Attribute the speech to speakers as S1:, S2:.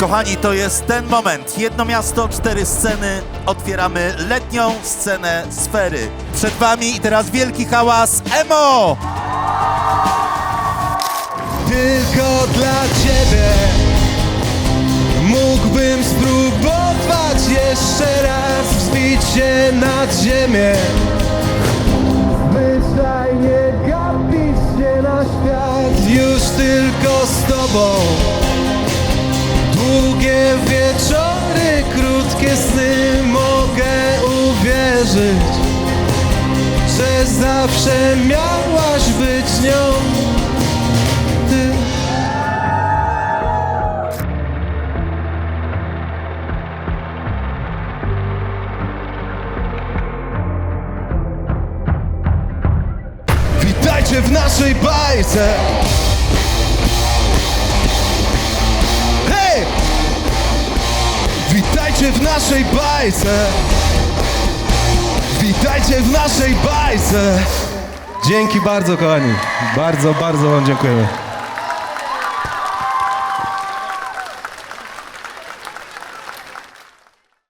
S1: Kochani, to jest ten moment. Jedno miasto, cztery sceny. Otwieramy letnią scenę sfery. Przed wami i teraz wielki hałas emo!
S2: Tylko dla ciebie Mógłbym spróbować jeszcze raz Wzbić się nad ziemię Zwyczajnie gapić się na świat Już tylko z tobą uwierzyć Że zawsze miałaś być nią. Witajcie w naszej bajce. Hej! Witajcie w naszej bajce Witajcie w naszej bajce. Dzięki bardzo kochani. Bardzo, bardzo wam dziękujemy